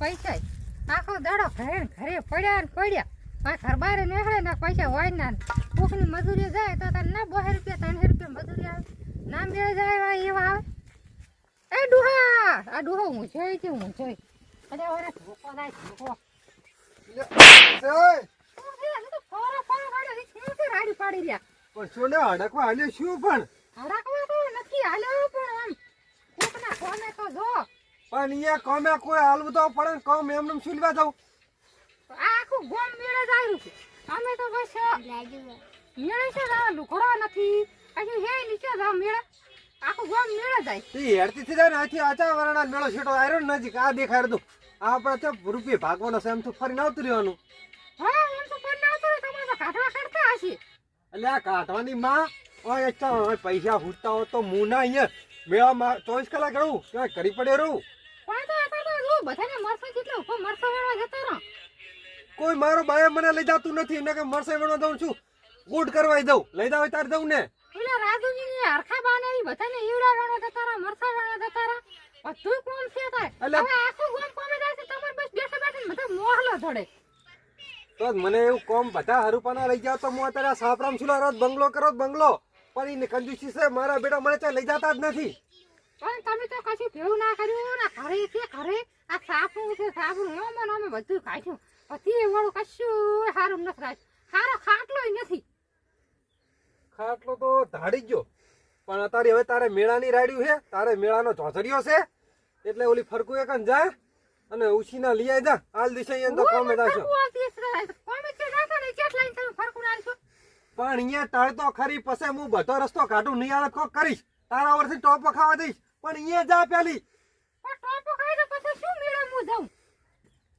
પૈસા આખો દાડો ઘરે ઘરે પડ્યા ને પડ્યા. આ ઘર બહાર નીકળે ને પૈસા હોય ના ભૂખની મજૂરી જાય તો તને ના બોહે રૂપિયા ત્રણસો રૂપિયા મજૂરી આવે. ના બે જાય એવા આવે. એ ડુહા! આ ડુહો હું જોઈ છું હું જોઈ. અરે ઓરે ભૂખો થાય રાડી પાડી રહ્યા? પણ સોને હાલ્યો શું પણ? તો નથી હાલ્યો પણ આમ. કોકના ફોને તો જો. પણ અહીંયા કોમે કોઈ હાલવું તો પડે ને કોમ એમને સુલવા દઉં આખું ગોમ મેળે જાય છે. અમે તો બસ મેળે છે જ આ લુકડો નથી. અહીં હે નીચે જ મેળે. આખું ગોમ મેળે જાય તી હેરતી થી જાય ને આથી આચા વરણા મેળો છેટો આવ્યો નજીક. આ દેખાડ દઉં આપણે તો રૂપિયા ભાગવાનો છે એમ તો ફરીને આવતું રહેવાનું. હા એમ તો ફરી ના રહે. તમારે તો કાઢવા કાઢતા હશે. એટલે આ કાઢવાની માં ઓય અચ્છા પૈસા ફૂટતા હો તો મુના અહીંયા મેળામાં ચોવીસ કલાક રહું. ક્યાંય કરી પડે રહું પણ તો અત્યારે તો જો બધાને મરસા જેટલો ઉપર મરસા વેળવા જતા રહો. કોઈ મારો બાય મને લઈ જતું નથી એને કે મરસે વણવા દઉં છું. ગુડ કરવાઈ દઉં લઈ જાવ તાર દઉં ને. પેલા રાજુજી ને હરખા બાને ઈ બધાને ઈવડા વેળવા જતા રહો મરસા વેળવા જતા રહો. તું કોણ છે અલા. હવે આખું ગોમ કોમે જાય છે તમારે બસ બેસે બેસે ને મોહલો ધડે. તો મને એવું કોમ બધા હરુપાના લઈ જાવ તો હું અત્યારે સાપરામ સુલા રોજ બંગલો કરો બંગલો. પણ એને કંજુસી છે મારા બેટા મને ત્યાં લઈ જતા જ નથી. પણ તમે તો કશું ભેવું ના કર્યું ને ઘરે કે ઘરે. આ સાપું છે સાપું ઓમ ને ઓમે બધું કાઢ્યું. પછી વાળું કશું સારું નથી રાખ્યું. સારો ખાટલો નથી. ખાટલો તો ધાડી ગયો. પણ અત્યારે હવે તારે મેળાની રાડ્યું છે તારે મેળાનો ઝોઝરિયો છે. એટલે ઓલી ફરકુ એક જા અને ઉછીના લઈ આવી જા. હાલ દિશે અહીંયા તો કોમે ફરકું પણ અહીંયા ટળતો ખરી પછી હું બધો રસ્તો કાઢું આવે કોક કરીશ. તારા વર્ષથી ટોપ ખાવા દઈશ પણ અહીંયા જા પેલી પણ ટોપો ખાઈ તો પછી શું મેળા હું જાઉં?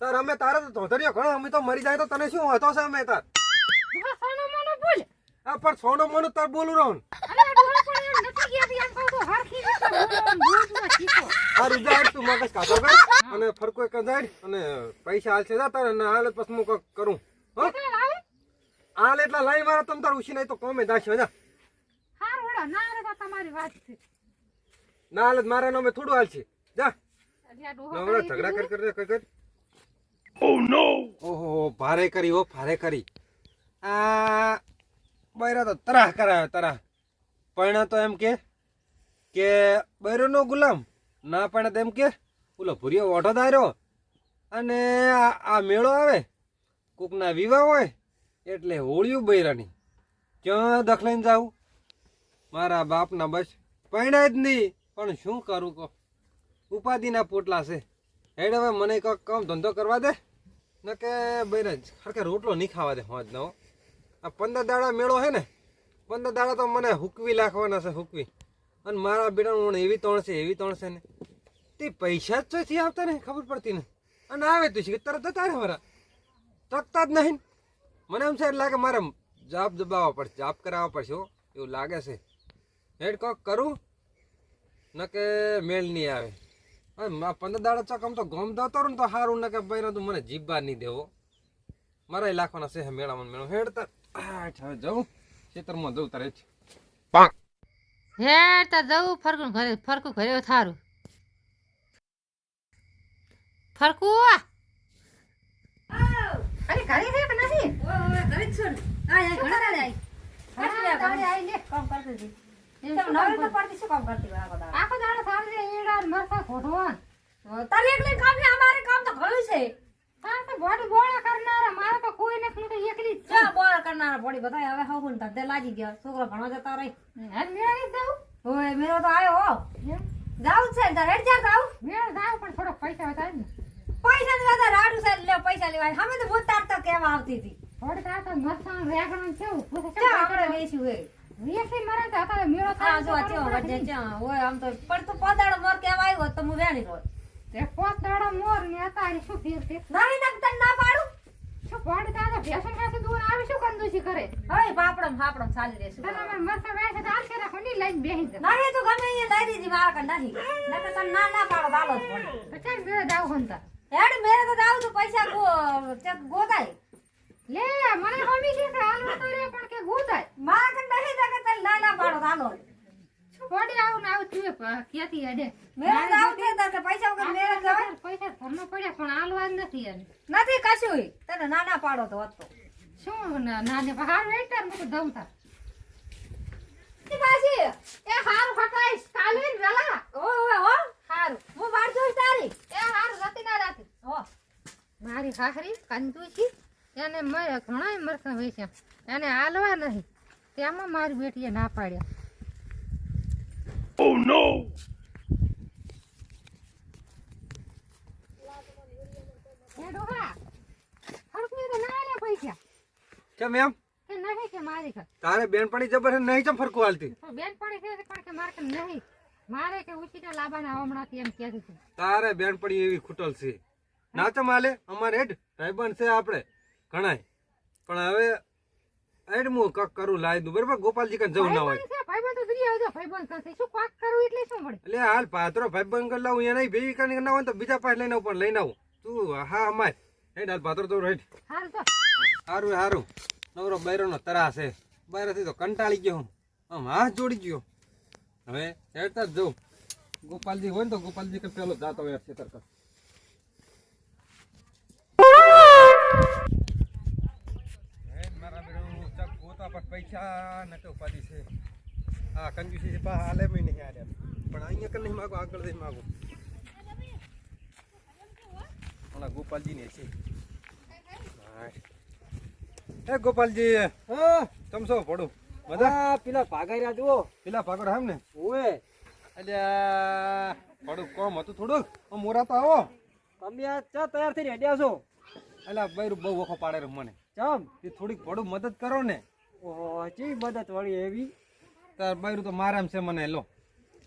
તાર અમે તારે તો ચોથડીયો ઘણો અમે તો મરી જાય તો તને શું હતો છે અમે તાર? હા સોનો મોનો બોલ. આ પણ સોનો મોનો તાર બોલું રહું અને ફરકો એક અને પૈસા હાલશે જા તારે હાલ પછી હું કરું. હો? હાલ? એટલા લાઈ મારા તમ તાર ઉછી નહીં તો કોમે દાશો જા. ના રે તમારી વાત છે. ના હાલ જ મારા નામે થોડું હાલ છે. જા. નવરા ઝઘડા દીધું. કર કર કર. કર ઓહો ભારે કરી હો ભારે કરી. આ બૈરા તો તરાહ કરાયો તરાહ. પણ તો એમ કે કે બૈરોનો ગુલામ. ના પણ તો એમ કે ઓલો ભૂરિયો ઓઢો ધાર્યો. અને આ આ મેળો આવે. કોકના વિવાહ હોય એટલે હોળિયું બૈરાની. ક્યાં દખલાઈને જાવું મારા બાપના બસ. પૈણા જ નહીં. પણ શું કરું કહો? ઉપાધિના પોટલા છે. હેડ હવે મને કંઈક કામ ધંધો કરવા દે. ન કે બૈરા હરકે રોટલો નહીં ખાવા દે હોજ નવો. આ પંદર દાડા મેળો છે ને, પંદર દાડા તો મને હુકવી લાખવાના છે, હુકવી. અને મારા બેટા હું એવી તણ છે, એવી તણ છે ને. તે પૈસા જ ચોથી આવતા ને, ખબર પડતી ને. અને આવે તો છે તરત જતા ને મારા. ટકતા જ નહીં મને એમ છે એટલે લાગે મારે જાપ દબાવવા પડશે, જાપ કરાવવા પડશે હો, એવું લાગે છે. હેડ કોક કરું ન કે મેળ નહીં આવે. પંદર દાડા ચોક આમ તો ગમ દતો ને તો સારું ના કે ભાઈ તું મને જીબા નહીં દેવો. મારા લાખવાના છે મેળામાં મેળો. હેડ તાર. આઠ હવે જાઉં. ખેતરમાં જવું તારે જ. હે તા જવું ફરકું ઘરે ફરકું ઘરે થારું ફરકું અરે ઘરે છે કે નથી? આખો દાડો સારું છે ઈડા ને મરસા ખોટવા કામ તો બોડ બોળા કરનારા મારે તો કોઈ નથી હું તો એકલી જ છું. છોકરો ભણવા જતા રહી. હે મેળી દઉં ઓય મેરો તો આવ્યો હો. જાવ છે ને તારે હેડ જા જાવ મેળ જાવ પણ થોડો પૈસા વધારે ને. પૈસા ની દાદા રાડું છે લે પૈસા લેવા અમે તો ભૂત તારતા કેવા આવતી હતી. થોડી તાર તો મરસા રેગણ કેવું? પૂછે ચા આપણે વેચ્યું હે વેસી મરે તો હતા મેળો થાય જો ચો વડે ચા હોય આમ તો પણ તું પદાડો મોર કેવા આવ્યો તો હું વેણી રોય તે પોત મોર ને અતારી શું ફેર છે? નહીં નક તન ના પાડું? શું પોડ દાદા ભેસણ પાસે દૂર આવી શું કંદુસી કરે? હવે પાપડમ ફાપડમ ચાલી રહેશું. તને અમે મરસા વેસે તો આખે રાખો ની લઈને બેહી જા. નહીં તો ગમે એ દઈ દીધી મારા કન નહીં નકર તને ના ના પાડો દાલો જ પડે. ચાલ મેળો દાવ હંતા. હેડ મેરે તો દાવ તું પૈસા ગો ગોતાય. લે મને મમ્મી કે કે હાલ તો રે પણ કે ગોદાયમાં કે નહીં નકર તને ના ના પાડો શું પોડી આવું ને આવું કેતી ક્યાંથી હેડે? મેરેજ આવું થાય તાર કે પૈસા વગર મેરેજ જવાય પૈસા ઘરમાં પડ્યા પણ હાલવા નથી એને નથી કશું તને નાના પાડો તો હતો. શું ના- નાને બહાર વેટર મૂકી દઉં તાર. એ હારું ફટાઈશ કાલે વેલા. ઓ ઓ હો. હારું. હું વાટ જોઈશ તારી. એ હારું રાતી ના રાતી. હો. મારી હાહરી કંજુસી. એને મેં ઘણા મરખા વેચ્યા એને હાલવા નહીં. તેમાં મારી બેટીએ ના પાડ્યા. એ ડોહા, ના આલ્યા પૈસા. કેમ એમ? કે નહીં કે મારી ઘર. તારે બેનપણી જબર છે નહીં ચમ ફરકું હાલતી? બેનપણી બેન છે પણ કે મારે કે નહીં? મારે કે ઉછીના લાબાના હમણાંથી એમ હતી. તારે બેનપણી એવી ખૂટલ છે. ના ચમ હાલે? અમારે હેડ ભાઈબંધ છે આપણે. ઘણાય. પણ હવે હેડ હું કક કરું લાવી દઉં બરાબર? ગોપાલજી કન જવું ના હોય. ભાઈબંધ તો ફ્રી આવજો, ભાઈબંધ સાથે. શું કોક કરવું એટલે શું મળે? એટલે હાલ પાત્રો ભાઈબંધ કર લાવું એને ભેગી કરીને ના હોય તો બીજા પાસે લઈને આવું પણ લઈને આવું. તું હા અમાર. હેડ હાલ પાત્રો તો હેડ હારું તો. સારું સારું નવરો બૈરોનો તરા છે. બૈરાથી તો કંટાળી ગયો હું. આમ હાથ જોડી ગયો. હવે હેડતા જ જવું ગોપાલજી હોય ને તો ગોપાલજી કે પેલો જાતો હોય ખેતર કર મારા બેરો ચક ગોતા પર પૈસા નકે ઉપાધી છે. હા કંજુસી છે પા હાલે મે નહીં પણ અહીંયા કર નહીં માગો આગળ જઈ માગો. ઓલા ગોપાલજી ને છે. હા. એ ગોપાલજી હા તમસો પડો બધા? પેલા ભાગાર્યા જુઓ. પેલા ભાગડ હમ ને? ઓએ અલ્યા પડું કોમ હતું થોડુંક મોરા તો આવો તમે આ ચા તૈયાર થઈને હેડ્યા છો? અલ્યા બૈરું બહુ વખો પાડે રે મને. ચમ. તે થોડીક પડું મદદ કરો ને. ચી મદદ વળી એવી? તાર બૈરું તો મારામ છે મને લો.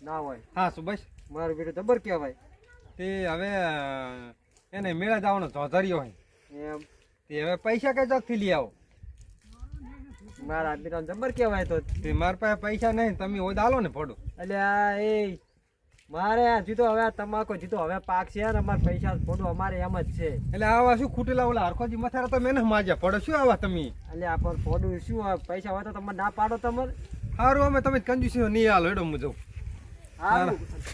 ના હોય. હા સુભાષ મારું બેટું જબર કહેવાય. તે હવે એને મેળા જવાનો જોધર્યો હોય એમ. તે હવે પૈસા કઈ ચોકથી લઈ આવો? મારા બેટા જબર કહેવાય તો. તે મારા પાસે પૈસા નહીં તમે ઓદ આલો ને ફોડો એટલે આ એ મારે આ જીતો હવે તમાકુ જીતો. હવે પાક છે ને અમારે પૈસા થોડું અમારે એમ જ છે. એટલે આવા શું ખૂટેલા ઓલા હરખોજી મથારા તો મેં માજ્યા પડો. શું આવા તમે? એટલે આ પર થોડું શું? આ પૈસા હોય તો તમે ના પાડો તમારે. સારું અમે તમે કંજુસી નહીં હાલો એડો હું જાઉં.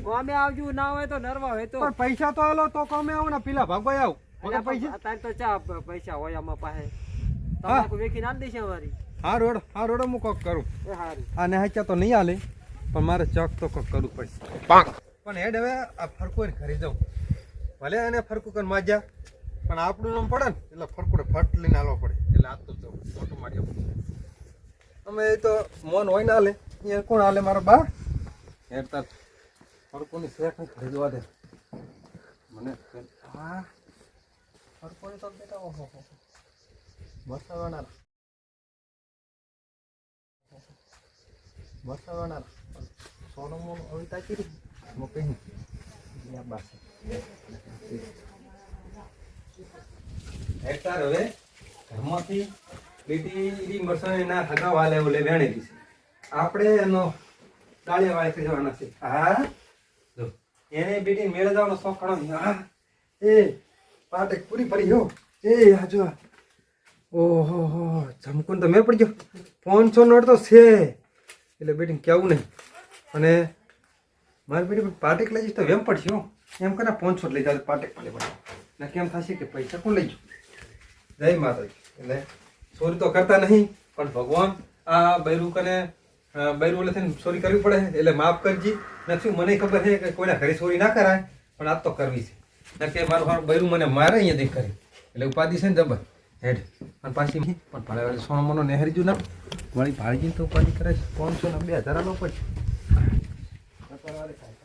કોમે આવજો ના હોય તો નરવા હોય તો. પૈસા તો હાલો તો કમે આવો ને પેલા ભાગવાય આવ. પૈસા? અત્યારે તો ચા પૈસા હોય અમારા પાસે. તમાકુ વેચી ના દેશે અમારી? હા રોડ હા રોડ હું કોક કરું. એ હારું. આ તો નહીં હાલે પણ મારે ચક તો કોક કરવું પડશે. પણ હેડ હવે આ ફરકું ઘરે જાઉં ભલે એને ફરકું કરીને માજ્યા પણ આપણું નામ પડે ને, એટલે ફરકું ફટ લઈને હાલવા પડે. એટલે આ તો જવું મોટું માર્યો અમે એ તો મોન હોય ને હાલે એ કોણ હાલે મારો બા? હેડ તાર ફરકુની શેખ ઘરે દે. મને હા, ફરકુની તો બેટા, ઓહો બસાવાના બસાવાના સોનો મોન હવે તાકી મોકે યા બાસ હેક્ટર હવે ઘરમાંથી બેટી ઈરી મરસાણી ના હગા વાલે ઓલે વેણી દીધી. આપણે એનો ડાળિયા વાળે કરી જવાના છે. હા? જો, એને બેટી મેળે જવાનો શોખ ઘણો હા. એ, પાટે પૂરી ફરી હો. એ, આ ઓહો, હો જમકુન તો મેં પડી ગયો. પાંચસો નોટ તો છે. એટલે બેટીને કેવું નહીં. અને મારી બેટી પાટેક લઈ જઈશ તો વેમ પડશે હું. એમ કરે પાંચસો લઈ જાવ પાટેક પડે પડે ને કેમ થશે કે પૈસા કોણ લઈ જવું જય માતાજી. એટલે ચોરી તો કરતા નહીં, પણ ભગવાન આ બૈરું કને બૈરું એટલે થઈને ચોરી કરવી પડે એટલે માફ કરજી. નથી મને ખબર છે કે કોઈના ઘરે ચોરી ના કરાય, પણ આજ તો કરવી છે. ને કે મારું મારું બૈરું મને મારે અહીંયા દેખ કરી. એટલે ઉપાધિ છે ને જબર. હેડ. અને પાછી પણ ભાડે સોનો મોનો નેહરી જુ ના વળી ભાડજી તો ઉપાધિ કરે છે. પાંચસો ને બે હજાર નો પડશે caralho, cara.